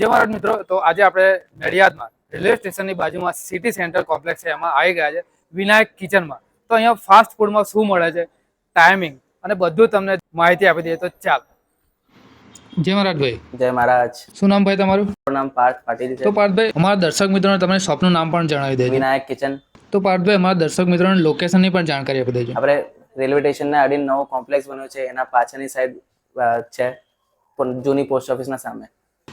જે મારા મિત્રો તો આજે આપણે નડિયાદમાં રેલવે સ્ટેશનની બાજુમાં સિટી સેન્ટર કોમ્પ્લેક્સ છે એમાં આવી ગયા છે વિનાયક કિચનમાં. તો અહીંયા ફાસ્ટ ફૂડમાં શું મળે છે? ટાઈમિંગ અને બધું તમને માહિતી આપી દઈએ તો ચાલ. જય મહારાજભાઈ. જય મહારાજ. શું નામ ભાઈ તમારું? નામ પાર્થ પાટીલ તો છે પાર્થભાઈ અમારા દર્શક મિત્રોને તમે શોપનું નામ પણ જણાવી દેજો. વિનાયક કિચન. તો પાર્થભાઈ અમારા દર્શક મિત્રોને લોકેશનની પણ જાણકારી આપી દેજો. આપણે રેલવે સ્ટેશનને અડીને નવો કોમ્પ્લેક્સ બન્યો છે એના પાછળની સાઈડ છે પણ જૂની પોસ્ટ ઓફિસના સામે.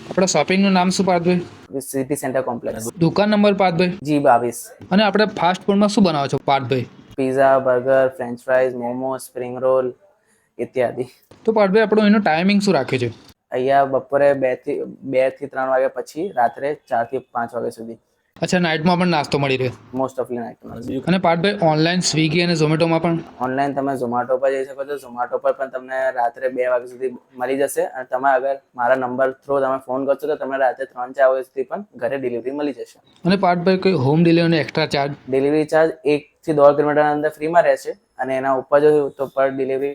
આપણા શોપિંગનું નામ શું પાર્થભાઈ? સિટી સેન્ટર કોમ્પ્લેક્સ દુકાન નંબર પાર્થભાઈ? જી બાવીસ. અને આપણે ફાસ્ટ ફૂડમાં શું બનાવો છો Parthbhai? Pizza burger French fries momo spring roll ઇત્યાદિ. તો પાર્થભાઈ આપણું એનું ટાઈમિંગ શું રાખ્યો છે? અહીંયા બપોરે બેથી બેથી ત્રણ વાગ્યા પછી રાત્રે ચારથી પાંચ વાગ્યા સુધી. અચ્છા નાઇટમાં પણ નાસ્તો મળી રહે? મોસ્ટ ઓફલી નાઇટ અને પાર્થભાઈ ઓનલાઈન સ્વિગી અને ઝોમેટોમાં પણ? ઓનલાઈન તમે ઝોમેટો પર જઈ શકો છો. ઝોમેટો પર પણ તમને રાત્રે બે વાગ્યા સુધી મળી જશે. અને તમે અગર મારા નંબર થ્રુ તમે ફોન કરશો તો તમને રાત્રે ત્રણ ચાર વાગ્યા સુધી પણ ઘરે ડિલિવરી મળી જશે. અને પાર્થભાઈ કોઈ હોમ ડિલિવરીનો એક્સ્ટ્રા ચાર્જ ડિલિવરી ચાર્જ એક થી દોઢ કિલોમીટર અંદર ફ્રીમાં રહેશે. અને એના ઉપર જો તો પર ડિલિવરી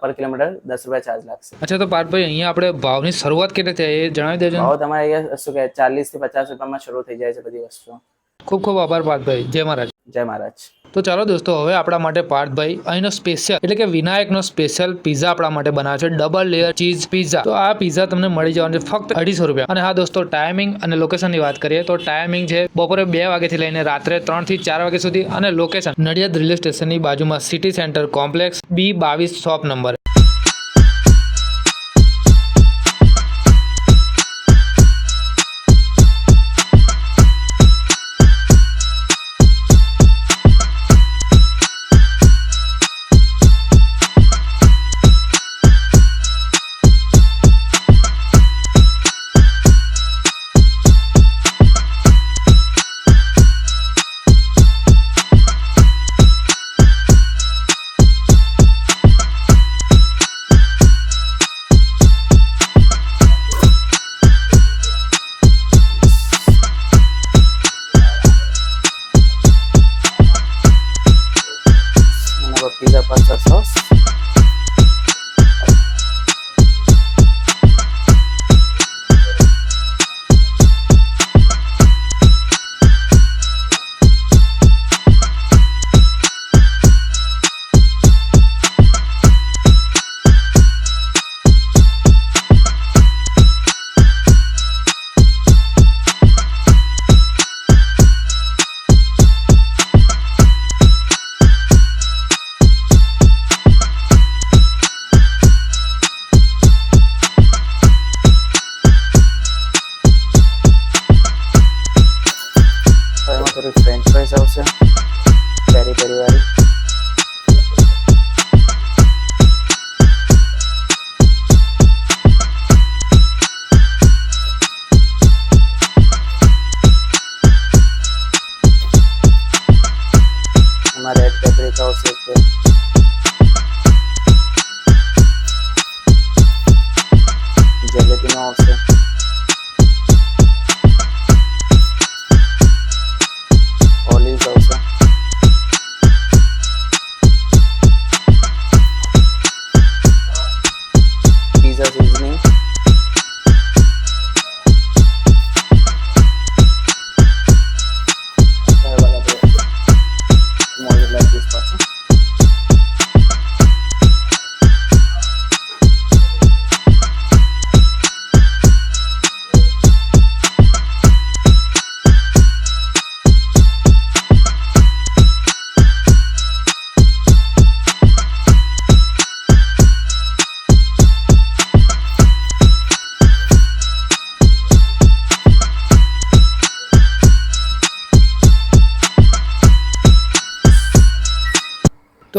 પર કિલોમીટર દસ રૂપિયા ચાર્જ લાગશે. અચ્છા તો પાર્થભાઈ અહીંયા આપણે ભાવની શરૂઆત કેટલી થાય એ જણાવી દેજો. ભાવ તમારે અહીંયા શું કહે ચાલીસથી પચાસ રૂપિયામાં શરૂ થઈ જાય છે બધી વસ્તુ ખૂબ ખૂબ આભાર પાર્થભાઈ. જય મહારાજ. જય મહારાજ. તો ચાલો દોસ્તો, હવે આપણા માટે પાર્થભાઈ અહીંનો સ્પેશિયલ એટલે કે વિનાયકનો સ્પેશિયલ પીઝા આપણા માટે બનાવે છે. ડબલ લેયર ચીઝ પીઝા તો આ પીઝા તમને મળી જવાનું છે ફક્ત અઢીસો રૂપિયા. અને હા દોસ્તો ટાઈમિંગ અને લોકેશનની વાત કરીએ તો ટાઈમિંગ છે બપોરે બે વાગ્યાથી લઈને રાત્રે ત્રણથી ચાર વાગ્યા સુધી અને લોકેશન નડિયાદ રેલવે સ્ટેશનની બાજુમાં સિટી સેન્ટર કોમ્પ્લેક્સ બી બાવીસ શોપ નંબર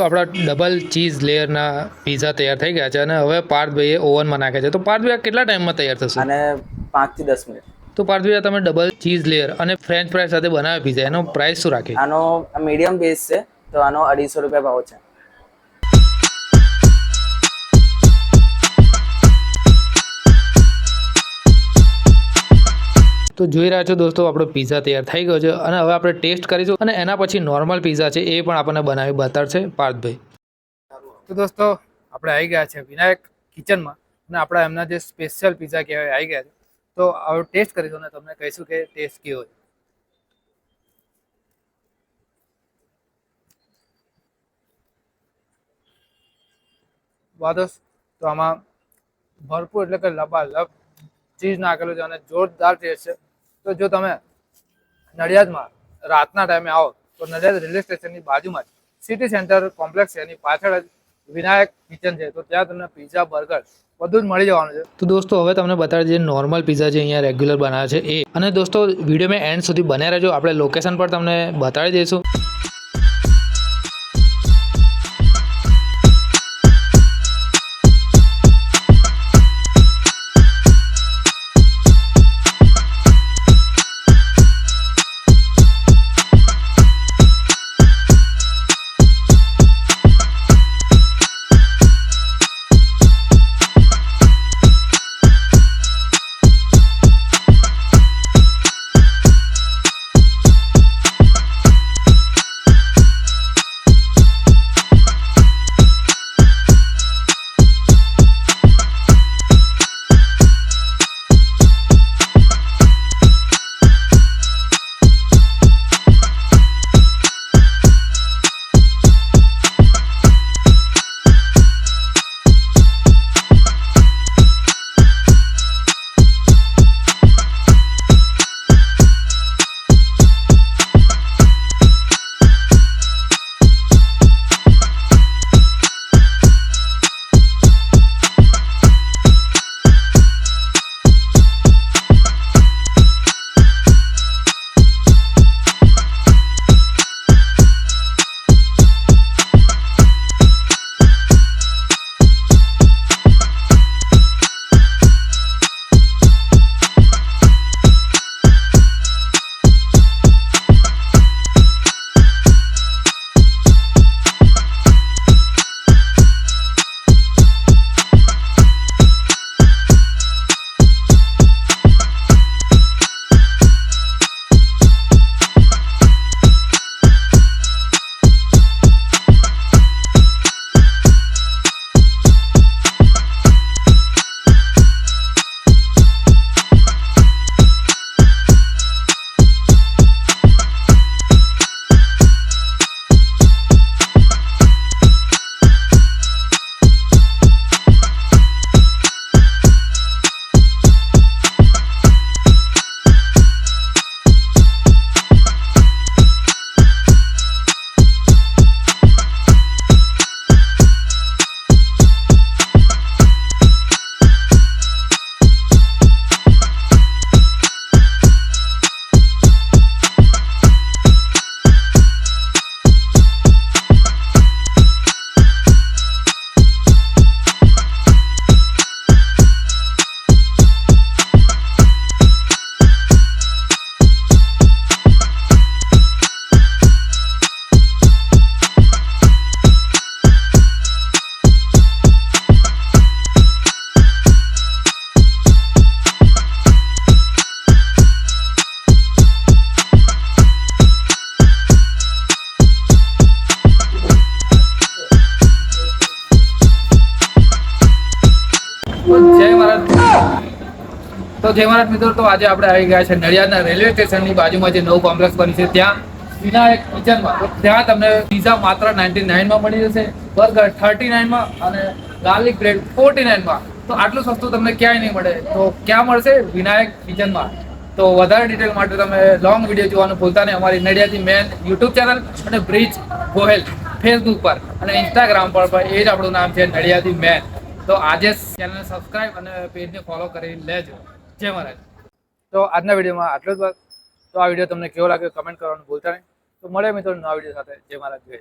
તો આપણા ડબલ ચીઝ લેયરના પીઝા તૈયાર થઈ ગયા છે અને હવે પાર્થભાઈએ ઓવનમાં નાખે છે. તો પાર્થભાઈ કેટલા ટાઈમમાં તૈયાર થશે? અને પાંચથી દસ મિનિટ. તો પાર્થભાઈ તમે ડબલ ચીઝ લેયર અને ફ્રેન્ચ ફ્રાઈઝ સાથે બનાવ્યા પીઝા એનો પ્રાઇસ શું રાખે? આનો મીડિયમ બેઝ છે તો આનો અઢીસો રૂપિયા ભાવ છે. તો જોઈ રહ્યા છો દોસ્તો, આપણો પીઝા તૈયાર થઈ ગયો છે અને હવે આપણે ટેસ્ટ કરીશું અને એના પછી નોર્મલ પીઝા છે એ પણ આપણને બનાવી બતાડશે પાર્થભાઈ. તો દોસ્તો, આપણે આવી ગયા છે વિનાયક કિચનમાં અને આપણા એમના જે સ્પેશિયલ પીઝા કહેવાય, આવી ગયા છે. તો હવે ટેસ્ટ કરીશું અને તમને કહીશું કે ટેસ્ટ કેવો છે. વાદોસ, તો આમાં ભરપૂર એટલે કે લબાલબ ચીઝ નાખેલું છે અને જોરદાર ટેસ્ટ છે. તો જો તમે નડિયાદમાં રાતના ટાઈમે આવો, તો નડિયાદ રેલવે સ્ટેશનની બાજુમાં જ સિટી સેન્ટર કોમ્પ્લેક્સ છે. એની પાછળ જ વિનાયક કિચન છે. તો ત્યાં તમને પીઝા બર્ગર બધું જ મળી જવાનું છે. તો દોસ્તો, હવે તમને બતાડી દઈએ નોર્મલ પીઝા જે અહીંયા રેગ્યુલર બનાવે છે એ. અને દોસ્તો વીડિયો મેં એન્ડ સુધી બન્યા રહેજો. આપણે લોકેશન પર તમને બતાડી દઈશું. તો જય મહારાજ મિત્રો, તો આજે આપણે આવી ગયા છે નડિયાદના રેલવે સ્ટેશનની બાજુમાં જે નવું કોમ્પ્લેક્સ બન્યું છે, ત્યાં વિનાયક કિચનમાં. ત્યાં તમને પીઝા માત્ર નાઇન્ટી નાઇનમાં મળી જશે, બર્ગર થર્ટી નાઇનમાં અને ગાર્લિક બ્રેડ ફોર્ટી નાઇનમાં. તો આટલું સસ્તું તમને ક્યાંય નહીં મળે. તો ક્યાં મળશે? વિનાયક કિચનમાં. તો વધારે ડિટેલ માટે તમે લોંગ વીડિયો જોવાનું ભૂલતા નહીં. અમારી નડિયાદની મેન યુટ્યુબ ચેનલ અને બ્રિજ ગોહેલ ફેસબુક પર અને ઇન્સ્ટાગ્રામ પર એ જ આપણું નામ છે નડિયાદી મેન તો આજે ચેનલ સબસ્ક્રાઇબ અને પેજને ફોલો કરી લેજો. જય મહારાજ. તો આજના વિડીયોમાં આટલો જ વાત. તો આ વીડિયો તમને કેવો લાગ્યો કમેન્ટ કરવાનું ભૂલતા નહીં. તો મળે મિત્રો નવા વીડિયો સાથે. જય મહારાજ, જય